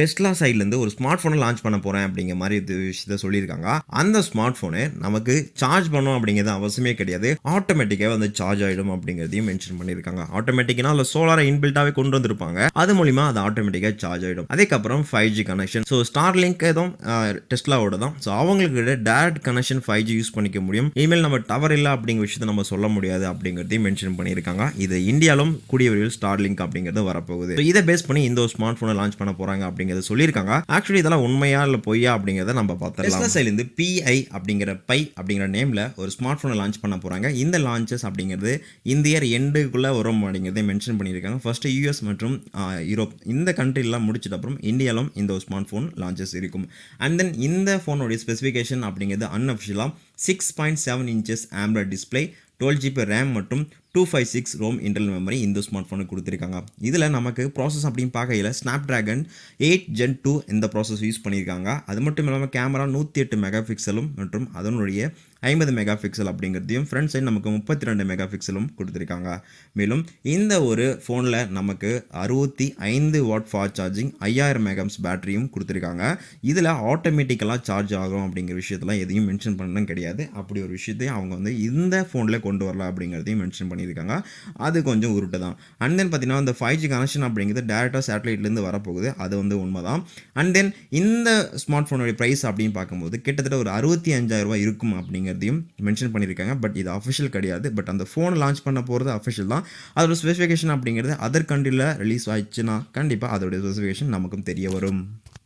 டெஸ்ட்லா சைட்லேருந்து ஒரு ஸ்மார்ட் ஃபோனை லான்ச் பண்ண போகிறேன் அப்படிங்கிற மாதிரி இது விஷயத்த சொல்லியிருக்காங்க. அந்த ஸ்மார்ட் ஃபோனு நமக்கு சார்ஜ் பண்ணோம் அப்படிங்கிறது அவசியமே கிடையாது. ஆட்டோமேட்டிக்காக வந்து சார்ஜ் ஆகிடும் அப்படிங்கிறதையும் மென்ஷன் பண்ணியிருக்காங்க. ஆட்டோமேட்டிக்னா அதில் சோலாரை இன்பில்ட்டாகவே கொண்டு வந்திருப்பாங்க. அது மூலிமா அது ஆட்டோமேட்டிக்காக சார்ஜ் ஆகிடும் அதுக்கப்புறம் five G connection so Starlink எதுவும் டெஸ்ட்லாவோட தான். ஸோ அவங்களுக்கு direct connection five G use பண்ணிக்க முடியும். இனிமேல் நம்ம டவர் இல்லை அப்படிங்கிற விஷயத்தை நம்ம சொல்ல முடியாது அப்படிங்கிறதையும் மென்ஷன் பண்ணியிருக்காங்க. இது இந்தியாவிலும் கூடிய விரைவில் ஸ்டார் லிங்க் அப்படிங்கிறது வரப்போகுது. இதை பேஸ் பண்ணி இந்த ஒரு ஸ்மார்ட் ஃபோனை லான்ச் பண்ண போகிறாங்க அப்படிங்கிறத சொல்லியிருக்காங்க. ஆக்சுவலி இதெல்லாம் உண்மையா இல்லை பொய்யா அப்படிங்கிறத நம்ம பார்த்துக்கலாம் டெஸ்லா பிஐ அப்படிங்கிற பை அப்படிங்கிற நேமில் ஒரு ஸ்மார்ட் ஃபோனை லான்ச் பண்ண போகிறாங்க இந்த லான்ச்சஸ் அப்படிங்கிறது இந்தியர் எண்டுக்குள்ளே வரும் அப்படிங்கிறதே மென்ஷன் பண்ணியிருக்காங்க. ஃபர்ஸ்ட் யூஎஸ் மற்றும் யூரோப் இந்த கண்ட்ரிலாம் முடிச்சிட்ட அப்புறம் இந்தியாவிலும் இந்த ஒரு ஸ்மார்ட் ஃபோன் லான்ச்சஸ் இருக்கும். அண்ட் தென் இந்த ஃபோனுடைய ஸ்பெசிஃபிகேஷன் அப்படிங்கிறது அன்அஃபிஷியலாக six point seven inches AMOLED display twelve GB RAM மற்றும் two five six ROM internal memory இந்த ஸ்மார்ட் ஃபோனுக்கு கொடுத்துருக்காங்க. இதில் நமக்கு ப்ராசஸ் அப்படின்னு பார்க்கையில் Snapdragon eight gen two இந்த ப்ராசஸ் யூஸ் பண்ணியிருக்காங்க. அது மட்டும் இல்லாமல் கேமரா நூற்றி எட்டு மெகா பிக்சலும் மற்றும் அதனுடைய ஐம்பது மெகா பிக்சல் அப்படிங்கிறதையும் ஃப்ரண்ட் சைடு நமக்கு முப்பத்தி ரெண்டு மெகா பிக்சலும் கொடுத்துருக்காங்க. மேலும் இந்த ஒரு ஃபோனில் நமக்கு அறுபத்தி ஐந்து வாட் ஃபாஸ்ட் சார்ஜிங் ஐயாயிரம் மெகாம்ஸ் பேட்டரியும் கொடுத்துருக்காங்க. இதில் ஆட்டோமேட்டிக்கலாக சார்ஜ் ஆகும் அப்படிங்கிற விஷயத்தெல்லாம் எதையும் மென்ஷன் பண்ணணும் கிடையாது. அப்படி ஒரு விஷயத்தையும் அவங்க வந்து இந்த ஃபோனில் கொண்டு வரலாம் அப்படிங்கிறதையும் மென்ஷன் பண்ணி பண்ணியிருக்காங்க அது கொஞ்சம் உருட்டு தான் அண்ட் தென் பார்த்தீங்கன்னா அந்த ஃபைவ் ஜி கனெக்ஷன் அப்படிங்கிறது டேரெக்டாக சேட்டலைட்லேருந்து வரப்போகுது. அது வந்து உண்மை தான் அண்ட் தென் இந்த ஸ்மார்ட் ஃபோனுடைய ப்ரைஸ் அப்படின்னு பார்க்கும்போது கிட்டத்தட்ட ஒரு அறுபத்தி அஞ்சாயிரம் ரூபாய் இருக்கும் அப்படிங்கிறதையும் மென்ஷன் பண்ணியிருக்காங்க. பட் இது அஃபிஷியல் கிடையாது. பட் அந்த ஃபோன் லான்ச் பண்ண போகிறது அஃபிஷியல் தான். அதோட ஸ்பெசிஃபிகேஷன் அப்படிங்கிறது அதர் கண்ட்ரியில் ரிலீஸ் ஆயிடுச்சுன்னா கண்டிப்பாக அதோட ஸ்பெசிஃபிகேஷன் நமக்கும் தெரிய வரும்.